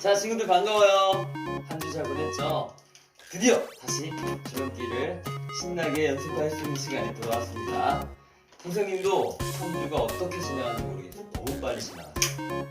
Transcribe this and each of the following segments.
자, 친구들 반가워요. 한 주 잘 보냈죠? 드디어 다시 줄넘기를 신나게 연습할 수 있는 시간이 돌아왔습니다. 선생님도 한 주가 어떻게 지나가는지 모르겠어요. 너무 빨리 지나갔어요.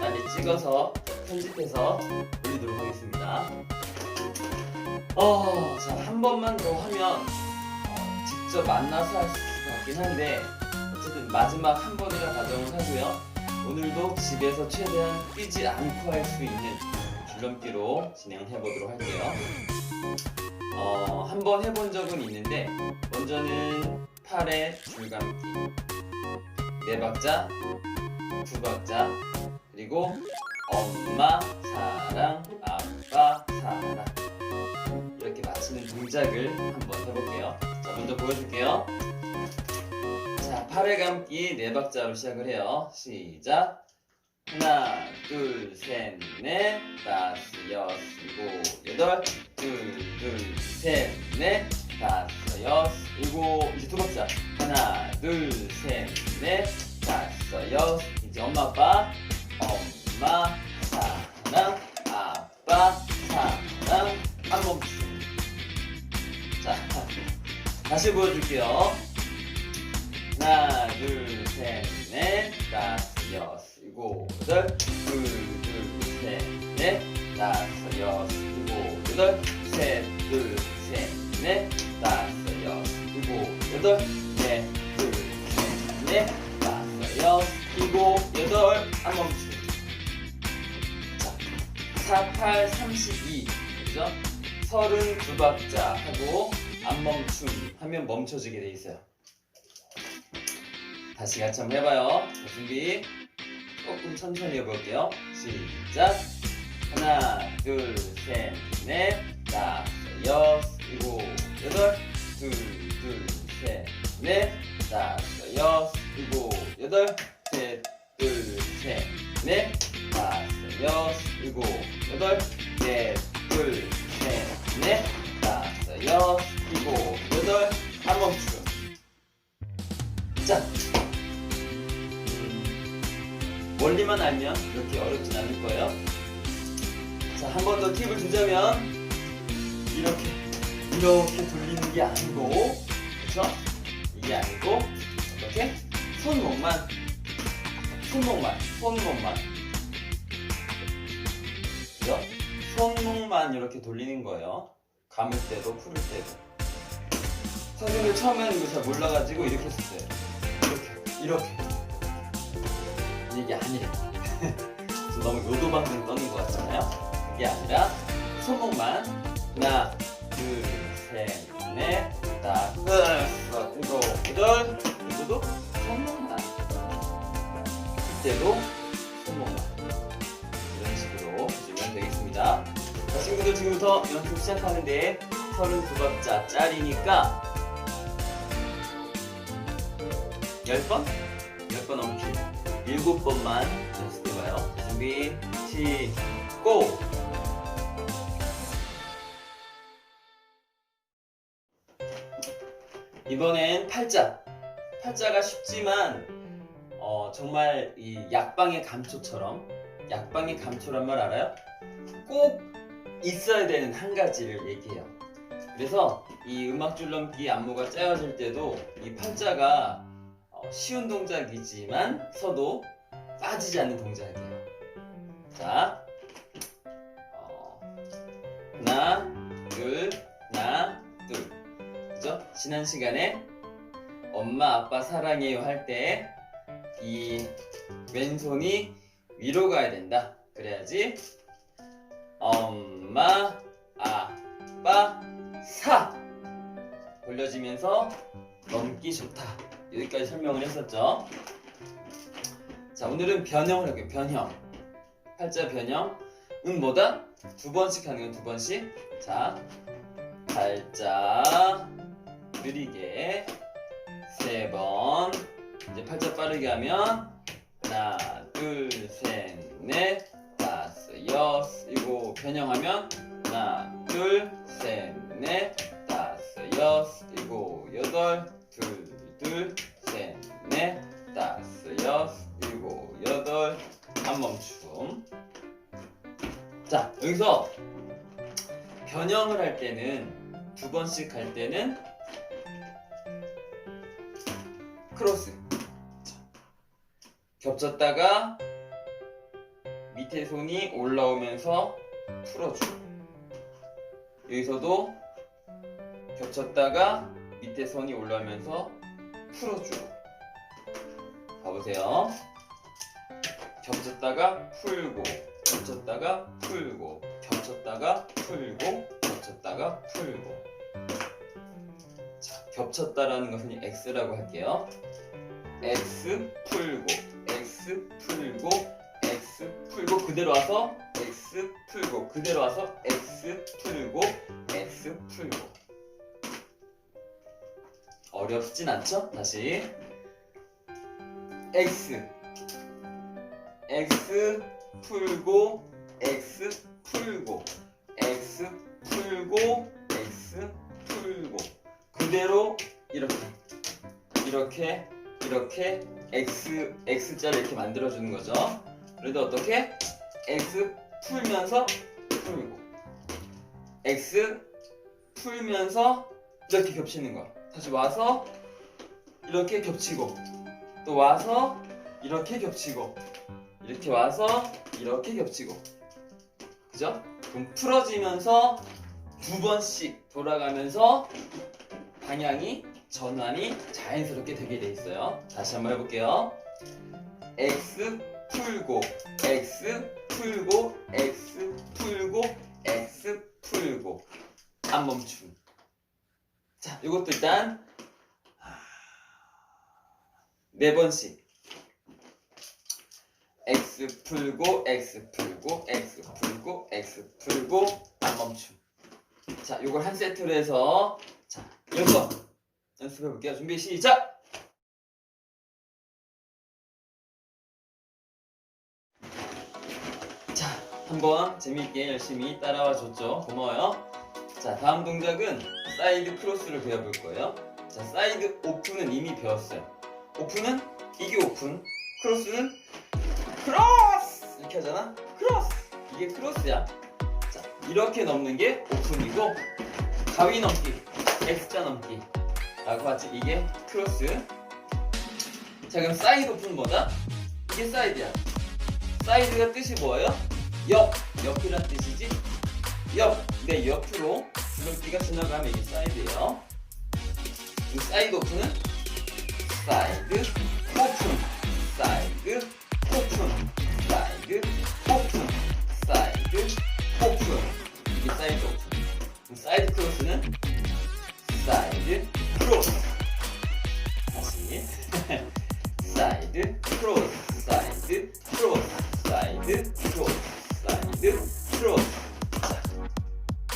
빨리 찍어서 편집해서 올리도록 하겠습니다. 어, 자, 한 번만 더 하면 어, 직접 만나서 할수 같긴 한데 어쨌든 마지막 한 번이라 가정을 하고요. 오늘도 집에서 최대한 뛰지 않고 할 수 있는 줄넘기로 진행해 보도록 할게요. 어, 한 번 해본 적은 있는데 먼저는 팔에 줄감기 네 박자, 두 박자, 그리고 엄마 사랑, 아빠 사랑 이렇게 맞추는 동작을 한번 해볼게요. 자, 먼저 보여줄게요. 자, 팔에 감기 네 박자로 시작을 해요. 시작. 하나, 둘, 셋, 넷, 다섯, 여섯, 일곱, 여덟, 둘, 둘, 셋, 넷, 다섯, 여섯, 일곱, 이제 두 박자. 하나, 둘, 셋, 넷, 다섯, 여섯, 이제 엄마, 아빠, 엄마, 사랑, 아빠, 사랑, 한 번. 자, 다시 보여줄게요. 하나, 둘, 셋, 넷, 다섯, 여섯, 일곱, 여덟, 둘, 둘, 셋, 넷, 다섯, 여섯, 일곱, 여덟, 셋, 둘, 셋, 넷, 다섯, 여섯, 일곱, 여덟, 넷, 둘, 셋, 넷, 다섯, 여섯, 일곱, 여덟, 한 멈춤. 자, 48, 32, 그죠? 32박자 하고 안 멈춤 하면 멈춰지게 돼 있어요. 다시 같이 한번 해봐요. 자, 준비. 조금 천천히 해볼게요. 시작. 하나, 둘, 셋, 넷, 다섯, 여섯, 일곱, 여덟, 둘, 둘, 셋, 넷, 다섯, 여섯, 일곱, 여덟, 셋, 둘, 셋, 넷, 다섯, 여섯, 일곱, 여덟, 넷, 둘, 셋, 넷, 다섯, 여섯, 일곱, 여덟, 한 멈춤. 자, 음, 원리만 알면 이렇게 어렵진 않을 거예요. 자, 한 번 더 팁을 주자면 이렇게 이렇게 돌리는 게 아니고, 그렇죠? 이게 아니고 이렇게 손목만, 손목만, 손목만, 그죠? 손목만 이렇게 돌리는 거예요. 감을 때도 풀을 때도. 선생님들 처음에는 이거 잘 몰라가지고 이렇게 했었어요. 이렇게, 이렇게. 이게 아니래. 저 너무 요도방송 떠는 것 같잖아요. 그게 아니라 손목만 하나, 둘, 셋, 넷, 다섯, 여섯, 일곱, 여덟. 이것도 손목만. 이때도 손목만. 이런 식으로 해주면 되겠습니다. 자, 친구들 지금부터 연습 시작하는데 32박자 짜리니까 10번? 10번 넘기 7번만 연습해봐요. 준비, 시, 고! 이번엔 팔자. 팔자가 쉽지만 어, 정말 이 약방의 감초처럼 약방의 감초란 말 알아요? 꼭 있어야 되는 한 가지를 얘기해요. 그래서 이 음악 줄넘기 안무가 짜여질 때도 이 팔자가 어, 쉬운 동작이지만 서도 빠지지 않는 동작이에요. 자, 어, 하나, 둘, 하나, 둘. 그죠? 지난 시간에 엄마, 아빠 사랑해요 할 때 이 왼손이 위로 가야 된다. 그래야지 엄마, 아빠, 사 올려지면서 넘기 좋다. 여기까지 설명을 했었죠. 자, 오늘은 변형을 할게요. 변형. 팔자 변형. 은 뭐다? 두 번씩 하는 건 두 번씩. 자, 팔자 느리게 세 번. 이제 팔자 빠르게 하면 하나, 둘, 셋, 넷, 다섯, 여섯, 일곱. 변형하면 하나, 둘, 셋, 넷, 다섯, 여섯, 일곱, 여덟, 둘, 둘, 셋, 넷, 다섯, 여섯, 일곱, 여덟, 한 멈춤. 자, 여기서 변형을 할 때는 두 번씩 할 때는 크로스. 자, 겹쳤다가 밑에 손이 올라오면서 풀어주고 여기서도 겹쳤다가 밑에 손이 올라오면서 풀어주고 봐보세요. 겹쳤다가 풀고 겹쳤다가 풀고 겹쳤다가 풀고 겹쳤다가 풀고. 자 겹쳤다라는 것은 x라고 할게요. X 풀고 x 풀고 x 풀고 그대로 와서 x 풀고 그대로 와서 x 풀고 x 풀고 어렵진 않죠? 다시. X. X 풀고 x 풀고. X 풀고 x 풀고. 그대로 이렇게. 이렇게 이렇게 x x자를 이렇게 만들어 주는 거죠. 그래도 어떻게? X 풀면서 풀고. X 풀면서 이렇게 겹치는 거. 다시 와서 이렇게 겹치고 또 와서 이렇게 겹치고 이렇게 와서 이렇게 겹치고 그죠? 그럼 풀어지면서 두 번씩 돌아가면서 방향이 전환이 자연스럽게 되게 돼 있어요. 다시 한번 해볼게요. x 풀고 x 풀고 x 풀고 x 풀고 안 멈춤. 자, 이것도 일단 네 번씩 x 풀고 x 풀고 x 풀고 x 풀고 안 멈춤. 자, 이걸 한 세트로 해서 자, 여섯 연습해 볼게요. 준비 시작. 자, 한번 재미있게 열심히 따라와 줬죠. 고마워요. 자, 다음 동작은 사이드 크로스를 배워볼 거예요. 자, 사이드 오픈은 이미 배웠어요. 오픈은 이게 오픈, 크로스는 크로스 이렇게 하잖아. 크로스 이게 크로스야. 자, 이렇게 넘는 게 오픈이고 가위 넘기, X자 넘기 라고 하지. 이게 크로스. 자, 그럼 사이드 오픈은 뭐다? 이게 사이드야. 사이드가 뜻이 뭐예요? 옆, 옆이란 뜻이지? 옆, 내 옆으로 줄넘기가 지나가면 이게 사이드예요. 이 사이드 오픈은 사이드 오픈, 사이드 오픈, 사이드 오픈, 사이드 오픈. 이게 사이드 오픈. 사이드 크로스는 사이드 크로스. 다시 사이드 크로스, 사이드 크로스, 사이드 크로스, 사이드 크로스. 자,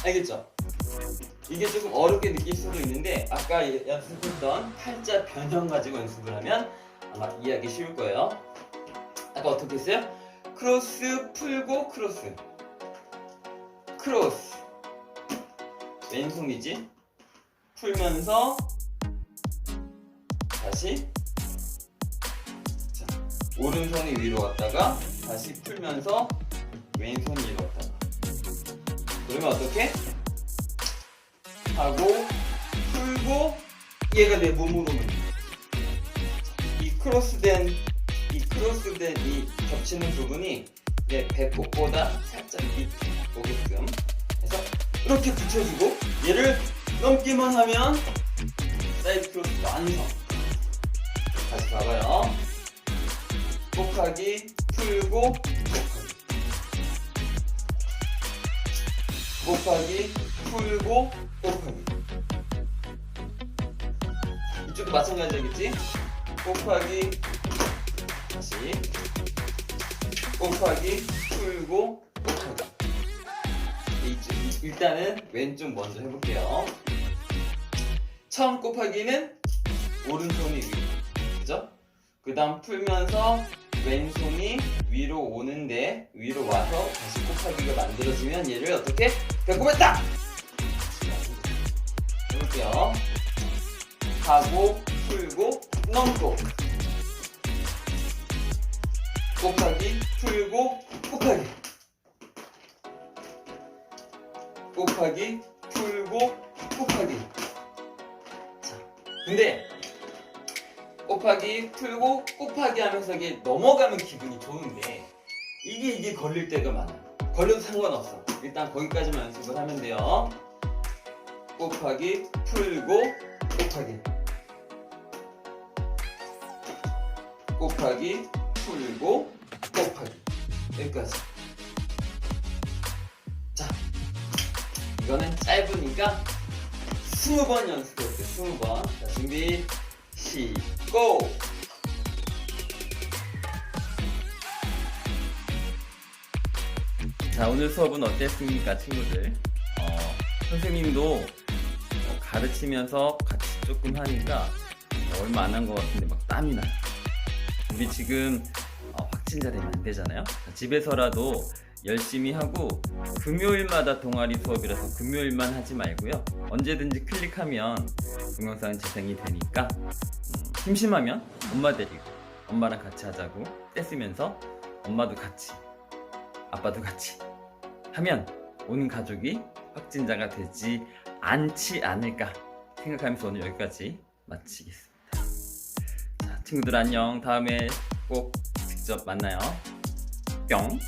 알겠죠? 이게 조금 어렵게 느낄 수도 있는데 아까 연습했던 팔자 변형 가지고 연습을 하면 아마 이해하기 쉬울 거예요. 아까 어떻게 했어요? 크로스 풀고 크로스 크로스 왼손이지 풀면서 다시 자, 오른손이 위로 갔다가 다시 풀면서 왼손이 위로 갔다가 그러면 어떻게? 하고 풀고 얘가 내 몸으로 오는 거야. 이 크로스된 이 크로스된 이 겹치는 부분이 내 배꼽보다 살짝 밑에 오게끔 해서 이렇게 붙여주고 얘를 넘기만 하면 사이드 크로스 완성 다시 봐봐요. 곱하기 풀고 곱하기. 곱하기 풀고 곱하기. 이쪽도 마찬가지겠지? 곱하기. 다시. 곱하기. 풀고 곱하기. 이쪽, 이- 일단은 왼쪽 먼저 해볼게요. 처음 곱하기는 오른손이 위로. 그죠? 그 다음 풀면서 왼손이 위로 오는데 위로 와서 다시 곱하기가 만들어지면 얘를 어떻게? 배꼽에 딱 해볼게요. 하고 풀고 넘고. 곱하기 풀고 곱하기. 곱하기 풀고 곱하기. 자 근데 곱하기 풀고 곱하기 하면서 이게 넘어가면 기분이 좋은데 이게 이게 걸릴 때가 많아요. 걸려도 상관없어. 일단 거기까지만 연습을 하면 돼요 곱하기 풀고 곱하기. 곱하기 풀고 곱하기. 여기까지. 자 이거는 짧으니까 20번 연습해볼게요. 20번. 자 준비 시고 자 오늘 수업은 어땠습니까 친구들? 어, 선생님도 어, 가르치면서 같이 조금 하니까 얼마 안 한 것 같은데 막 땀이 나요. 우리 지금 어, 확진자 되면 안 되잖아요? 자, 집에서라도 열심히 하고 금요일마다 동아리 수업이라서 금요일만 하지 말고요. 언제든지 클릭하면 동영상 재생이 되니까 음, 심심하면 엄마 데리고 엄마랑 같이 하자고 떼쓰면서 엄마도 같이 아빠도 같이 하면 온 가족이 확진자가 되지 않지 않을까 생각하면서 오늘 여기까지 마치겠습니다. 자, 친구들 안녕. 다음에 꼭 직접 만나요. 뿅.